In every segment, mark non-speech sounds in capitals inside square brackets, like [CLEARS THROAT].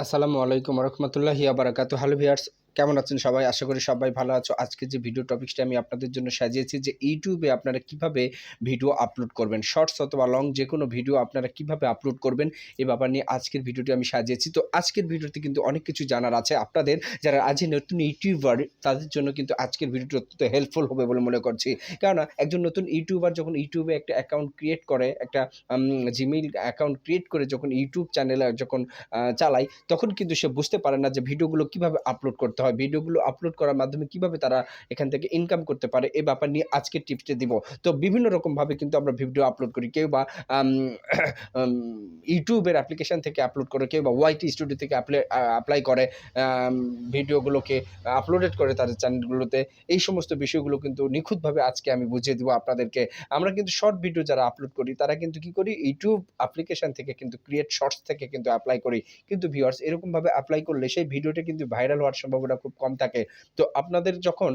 আসসালামু আলাইকুম রহমতুল্লাহি আবরাকাত হ্যালো ভিয়ার্স কেমন আছেন সবাই? আশা করি সবাই ভালো আছো। আজকে যে ভিডিও টপিকসটা আমি আপনাদের জন্য সাজিয়েছি যে ইউটিউবে আপনারা কীভাবে ভিডিও আপলোড করবেন? শর্টস অথবা লং যে কোনো ভিডিও আপনারা কীভাবে আপলোড করবেন? এই ব্যাপার নিয়ে আজকের ভিডিওটি আমি সাজিয়েছি। তো আজকের ভিডিওতে কিন্তু অনেক কিছু জানার আছে। আপনাদের যারা আজই নতুন ইউটিউবার তাদের জন্য কিন্তু আজকের ভিডিওটি অত্যন্ত হেল্পফুল হবে বলে মনে করছি। কেননা একজন নতুন ইউটিউবার যখন ইউটিউবে একটা অ্যাকাউন্ট ক্রিয়েট করে, একটা জিমেইল অ্যাকাউন্ট ক্রিয়েট করে যখন ইউটিউব চ্যানেলে যখন চালায়, তখন কিন্তু সে বুঝতে পারে না যে ভিডিওগুলো কীভাবে আপলোড করতে হয়, ভিডিওগুলো আপলোড করার মাধ্যমে কীভাবে তারা এখান থেকে ইনকাম করতে পারে এই ব্যাপার নিয়ে আজকের টিপসটা দিব। তো বিভিন্ন রকমভাবে কিন্তু আমরা ভিডিও আপলোড করি। কেউ বা [COUGHS] ইউটিউবের অ্যাপ্লিকেশন থেকে আপলোড করে, কেউ বা ওয়াইটি স্টুডিও থেকে অ্যাপ্লাই করে ভিডিওগুলোকে আপলোডেড করে তাদের চ্যানেলগুলোতে এই সমস্ত বিষয়গুলো কিন্তু নিখুঁতভাবে আজকে আমি বুঝিয়ে দেবো আপনাদেরকে। আমরা কিন্তু শর্ট ভিডিও যারা আপলোড করি, তারা কিন্তু কি করি? ইউটিউব অ্যাপ্লিকেশন থেকে কিন্তু ক্রিয়েট শর্টস থেকে কিন্তু অ্যাপ্লাই করি। কিন্তু ভিউয়ার্স এরকমভাবে অ্যাপ্লাই করলে সেই ভিডিওটা কিন্তু ভাইরাল হওয়ার সম্ভাবনা খুব কম থাকে। তো আপনাদের যখন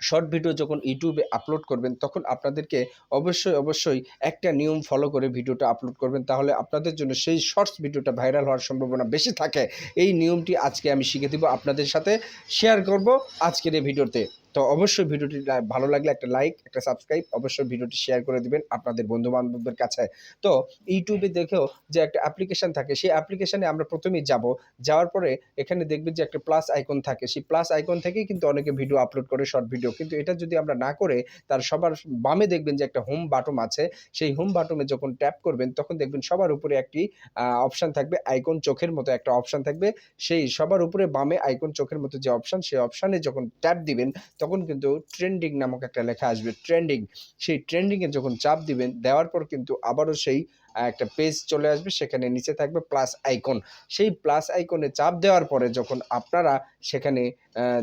শর্ট ভিডিও যখন ইউটিউবে আপলোড করবেন, তখন আপনাদেরকে অবশ্যই অবশ্যই একটা নিয়ম ফলো করে ভিডিওটা আপলোড করবেন। তাহলে আপনাদের জন্য সেই শর্টস ভিডিওটা ভাইরাল হওয়ার সম্ভাবনা বেশি থাকে। এই নিয়মটি আজকে আমি শিখে দিব। আপনাদের সাথে শেয়ার করব আজকের এই ভিডিওতে। তো অবশ্যই ভিডিওটি ভালো লাগলে একটা লাইক একটা সাবস্ক্রাইব অবশ্যই ভিডিওটি শেয়ার করে দিবেন আপনাদের বন্ধু বান্ধবদের কাছে। তো ইউটিউবে দেখেও যে একটা অ্যাপ্লিকেশন থাকে, সেই অ্যাপ্লিকেশনে আমরা প্রথমেই যাব। যাওয়ার পরে এখানে দেখবেন যে একটা প্লাস আইকন থাকে। সেই প্লাস আইকন থেকেই কিন্তু অনেকে ভিডিও আপলোড করে শর্ট ভিডিও কিন্তু এটা যদি আমরা না করে, তার সবার বামে দেখবেন যে একটা হোম বাটন আছে। সেই হোম বাটনে যখন ট্যাপ করবেন, তখন দেখবেন সবার উপরে একটি অপশান থাকবে আইকন চোখের মতো একটা অপশান থাকবে। সেই সবার উপরে বামে আইকন চোখের মতো যে অপশান সেই অপশানে যখন ট্যাপ দিবেন তখন কিন্তু ট্রেন্ডিং নামক একটা লেখা আসবে ট্রেন্ডিং সেই ট্রেন্ডিংয়ে যখন চাপ দিবেন, দেওয়ার পর কিন্তু আবারও সেই একটা পেজ চলে আসবে, সেখানে নিচে থাকবে প্লাস আইকন সেই প্লাস আইকনে চাপ দেওয়ার পরে যখন আপনারা সেখানে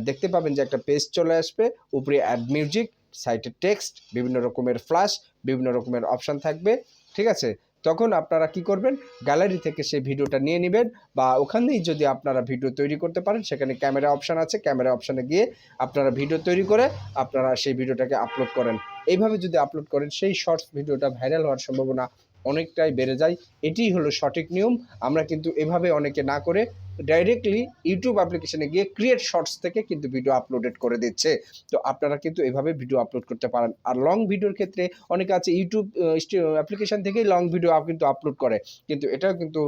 দেখতে পাবেন যে একটা পেজ চলে আসবে, উপরে অ্যাড মিউজিক সাইটে টেক্সট বিভিন্ন রকমের ফ্লাশ বিভিন্ন রকমের অপশান থাকবে, ঠিক আছে? তখন আপনারা কি করবেন? গ্যালারি থেকে সেই ভিডিওটা নিয়ে নেবেন বা ওখানেই যদি আপনারা ভিডিও তৈরি করতে পারেন, সেখানে ক্যামেরা অপশান আছে। ক্যামেরা অপশানে গিয়ে আপনারা ভিডিও তৈরি করে আপনারা সেই ভিডিওটাকে আপলোড করেন। এইভাবে যদি আপলোড করেন, সেই শর্টস ভিডিওটা ভাইরাল হওয়ার সম্ভাবনা অনেকটাই বেড়ে যায়। এটি হলো সঠিক নিয়ম। আমরা কিন্তু এভাবে অনেকে না করে ডাইরেক্টলি ইউটিউব অ্যাপ্লিকেশনে গিয়ে ক্রিয়েট শর্টস থেকে কিন্তু ভিডিও আপলোডেড করে দিচ্ছে। তো আপনারা কিন্তু এভাবে ভিডিও আপলোড করতে পারেন। আর লং ভিডিওর ক্ষেত্রে অনেকে আছে ইউটিউব অ্যাপ্লিকেশন থেকেই লং ভিডিও কিন্তু আপলোড করে। কিন্তু এটাও কিন্তু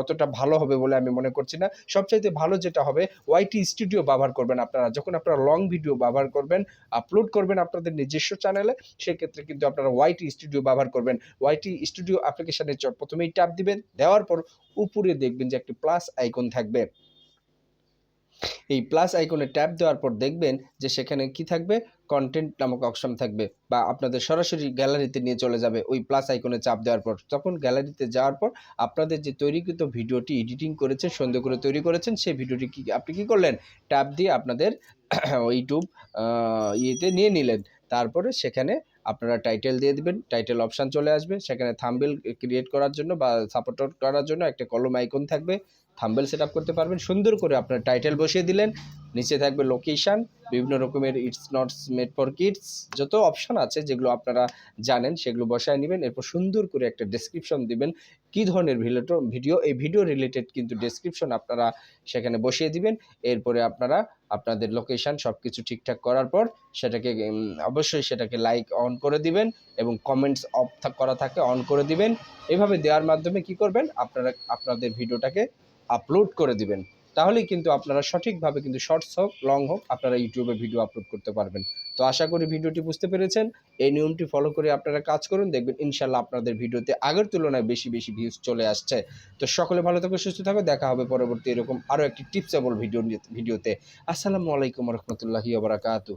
অতটা ভালো হবে বলে আমি মনে করছি না। সবচাইতে ভালো যেটা হবে ওয়াইটি স্টুডিও ব্যবহার করবেন আপনারা। যখন আপনারা লং ভিডিও ব্যবহার করবেন আপলোড করবেন আপনাদের নিজস্ব চ্যানেলে সেক্ষেত্রে কিন্তু আপনারা ওয়াইটি স্টুডিও ব্যবহার করবেন। ওয়াইটি স্টুডিও অ্যাপ্লিকেশনে প্রথমেই ট্যাপ দিবেন, দেওয়ার পর উপরে দেখবেন যে একটি প্লাস আইকন থাকবে? এই প্লাস আইকনে ট্যাপ দেওয়ার পর দেখবেন যে সেখানে কি থাকবে? কন্টেন্ট নামক অপশন থাকবে বা আপনাদের সরাসরি গ্যালারিতে নিয়ে চলে যাবে ওই প্লাস আইকনে চাপ দেওয়ার পর। তখন গ্যালারিতে যাওয়ার পর আপনাদের যে তৈরিকৃত ভিডিওটি এডিটিং করেছেন সুন্দর করে তৈরি করেছেন, সেই ভিডিওটি কি, আপনি কি করলেন? ট্যাপ দিয়ে আপনাদের [CLEARS THROAT] ইউটিউব ইয়েতে নিয়ে নিলেন। তারপরে সেখানে আপনারা টাইটেল দিয়ে দিবেন টাইটেল অপশান চলে আসবে। সেখানে থাম্বেল ক্রিয়েট করার জন্য বা সাপোর্ট করার জন্য একটা কলম আইকন থাকবে। থাম্বেল সেট করতে পারবেন। সুন্দর করে আপনার টাইটেল বসিয়ে দিলেন। নিচে থাকবে লোকেশান বিভিন্ন রকমের it's not made for kids যত অপশান আছে যেগুলো আপনারা জানেন সেগুলো বসায় নেবেন, এরপর সুন্দর করে একটা ডেসক্রিপশন দিবেন কী ধরনের ভিডিও ভিডিও এই ভিডিও রিলেটেড কিন্তু ডেসক্রিপশন আপনারা সেখানে বসিয়ে দিবেন, এরপরে আপনারা আপনাদের লোকেশান সব কিছু ঠিকঠাক করার পর সেটাকে অবশ্যই সেটাকে লাইক অন করে দিবেন এবং কমেন্টস অফ করা থাকে অন করে দিবেন। এভাবে দেওয়ার মাধ্যমে কি করবেন? আপনারা, আপনাদের ভিডিওটাকে আপলোড করে দিবেন। তাহলেই কিন্তু আপনারা সঠিকভাবে কিন্তু শর্টস হোক লং হোক, আপনারা ইউটিউবে ভিডিও আপলোড করতে পারবেন। তো আশা করি ভিডিওটি বুঝতে পেরেছেন। এই নিয়মটি ফলো করে আপনারা কাজ করুন। দেখবেন ইনশাল্লাহ আপনাদের ভিডিওতে আগের তুলনায় বেশি বেশি ভিউজ চলে আসছে। তো সকলে ভালো থাকো, সুস্থ থাকো। দেখা হবে পরবর্তী এরকম আরও একটি টিপসেবল ভিডিও ভিডিওতে আসসালামু আলাইকুম রহমতুল্লাহি বারাকাতু